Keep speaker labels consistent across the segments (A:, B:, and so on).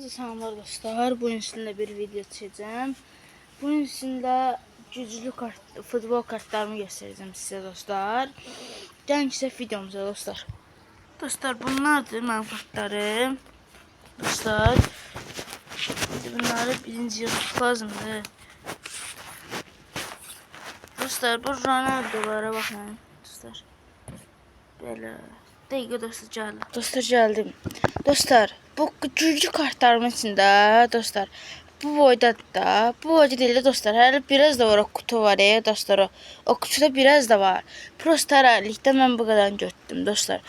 A: Hepinize selamlar dostlar. Bunun üstünde bir video çekeceğim. Bunun üstünde güclü kart, futbol kartlarımı göstereceğim size dostlar. Gelin size videomuza dostlar. Dostlar bunlardır benim kartlarım. Dostlar. Şimdi bunları birinci yıl lazımdır. Dostlar bu Ronaldo'lara bakın. Dostlar. Böyle. Dəqiqə dostlar gəldim. Dostlar gəldim. Dostlar, bu güclü kartlarımın içində dostlar. Bu boyda da, bu boyda değil de dostlar. Hələ biraz da var o kutu var ya dostlar o. O kutuda biraz da var. Prosta hərəlikdə mən bu qədər götürdüm dostlar.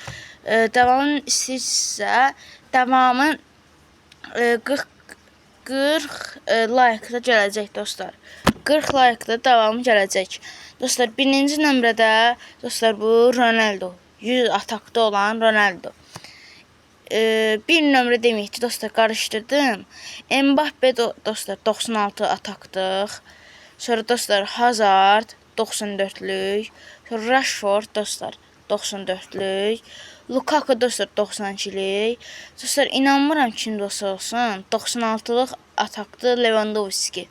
A: E, devamını istəyirsə, devamın e, 40 40 e, like-da gələcək dostlar. 40 like-da davamı gələcək. Dostlar, birinci nömrədə dostlar bu Ronaldo. 100 atakda olan Ronaldo. Ee, bir nömrə deməkdir dostlar qarışdırdım. Mbappe do dostlar 96 ataktıq. Sonra dostlar Hazard 94-lük. Sonra Rashford dostlar 94-lük. Lukaku dostlar 92-lik. Dostlar inanmıram kim də olsa olsun 96-lıq atakdı Lewandowski.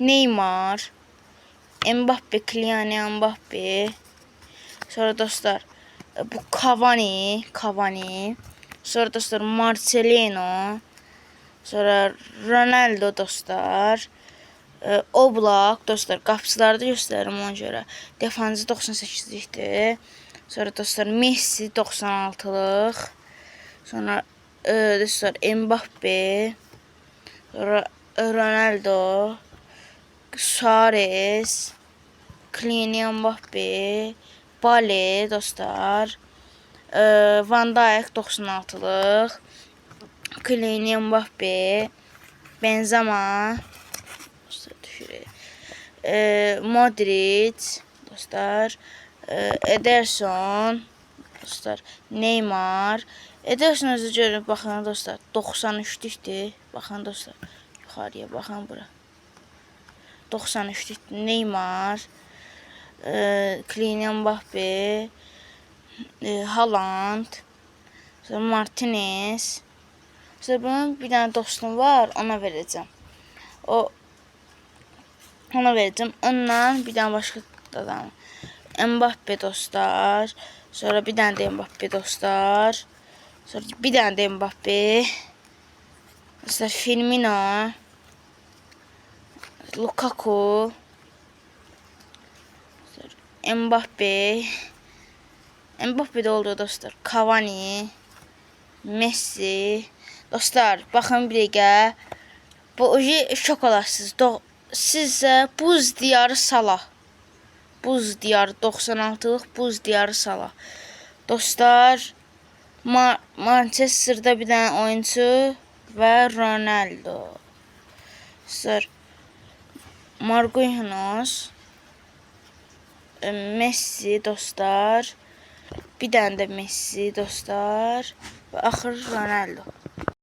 A: Neymar, Mbappe, Kylian Mbappe. Sonra dostlar e, bu Cavani, Cavani. Sonra dostlar Marcelino. Sonra Ronaldo dostlar. E, Oblak dostlar qapıçılarda göstərirəm ona görə. Defansı 98-likdir. Sonra dostlar Messi 96-lıq. Sonra e, dostlar Mbappe. Sonra Ronaldo. Suarez. Kylian Mbappe. Bale dostlar. E, Van Dijk 96-lıq. Kylian Mbappe. Benzema. E, Modric dostlar. E, Ederson dostlar. Neymar. Ederson özü görün baxın dostlar. 93-lükdür. Baxın dostlar. Yuxarıya baxın bura. 93-lükdür. Neymar e, Kylian Mbappe, e, Haaland, sonra Martinez. Sonra bunun bir tane dostum var, ona verəcəm. O ona verəcəm. Ondan bir tane başqa adam. Mbappe dostlar. Sonra bir tane de Mbappe dostlar. Sonra bir tane de Mbappe. Dostlar Firmino. Lukaku. Mbappe. Mbappe de oldu dostlar. Cavani. Messi. Dostlar bakın bir dəqiqə. Bu oje şok olarsınız. Do sizə buz diyarı Salah. Buz diyarı 96'lıq buz diyarı Salah. Dostlar Ma Manchester'da bir tane oyuncu ve Ronaldo. Dostlar Marquinhos. Messi dostlar. Bir dənə də Messi dostlar və axır Ronaldo.